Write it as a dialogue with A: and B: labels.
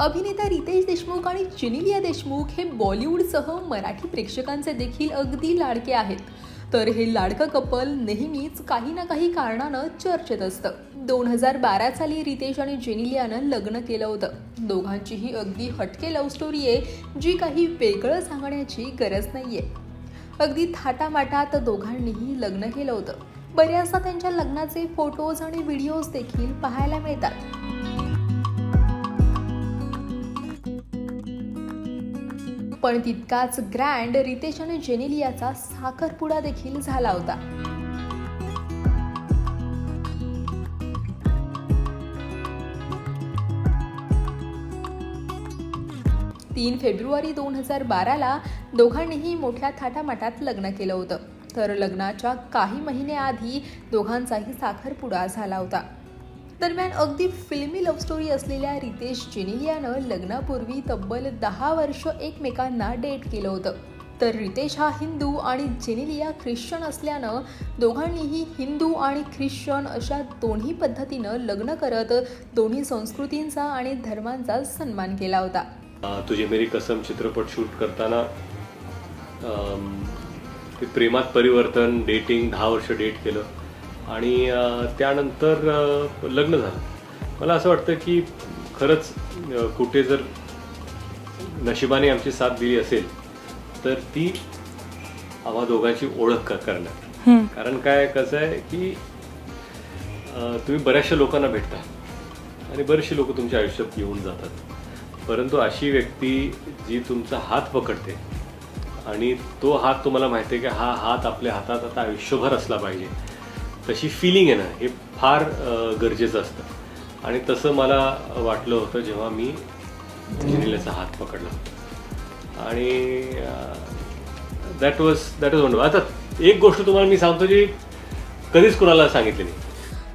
A: अभिनेता रितेश देशमुख आणि चिनिलिया देशमुख हे बॉलिवूडसह मराठी प्रेक्षकांचे देखील अगदी लाडके आहेत. तर हे लाडकं कपल नेहमीच काही ना काही कारणानं चर्चेत असतं. दोन हजार बारा साली रितेश आणि जेनिलियानं लग्न केलं होतं. दोघांचीही अगदी हटके लव्ह स्टोरी आहे जी काही वेगळं सांगण्याची गरज नाही आहे अगदी थाटामाटात दोघांनीही लग्न केलं होतं. बऱ्याचदा त्यांच्या लग्नाचे फोटोज आणि व्हिडिओज देखील पाहायला मिळतात. पण तितकाच ग्रँड रितेश आणि जेनेलियाचा साखरपुडा देखील झाला होता. तीन फेब्रुवारी दोन हजार बाराला दोघांनीही मोठ्या थाटामाटात लग्न केलं होतं. तर लग्नाच्या काही महिने आधी दोघांचाही साखरपुडा झाला होता. दरम्यान अगदी फिल्मी लव्ह स्टोरी असलेल्या रितेश जेनेलियानं लग्नापूर्वी तब्बल दहा वर्ष एकमेकांना डेट केलं होतं. तर रितेश हा हिंदू आणि जेनिलिया ख्रिश्चन असल्यानं दोघांनीही हिंदू आणि ख्रिश्चन अशा दोन्ही पद्धतीनं लग्न करत दोन्ही संस्कृतींचा आणि धर्मांचा सन्मान केला होता.
B: तुझे मेरी कसम चित्रपट शूट करताना प्रेमात परिवर्तन डेटिंग दहा वर्ष डेट केलं. आणि त्यानंतर लग्न झालं. मला असं वाटतं की खरंच कुठे जर नशिबाने आमची साथ दिली असेल तर ती आम्हा दोघांची ओळख करणार. कारण काय कसं आहे की तुम्ही बऱ्याचशा लोकांना भेटता आणि बरेचसे लोक तुमच्या आयुष्यात येऊन जातात. परंतु अशी व्यक्ती जी तुमचा हात पकडते आणि तो हात तुम्हाला माहिती आहे की हा हात आपल्या हातात आता आयुष्यभर असला पाहिजे. तशी फिलिंग आहे ना हे फार गरजेचं असतं. आणि तसं मला वाटलं होतं जेव्हा मी जिनिलाचा हात पकडला. आणि that was that was wonder आता एक गोष्ट तुम्हाला मी सांगतो जी कधीच कुणाला सांगितली नाही.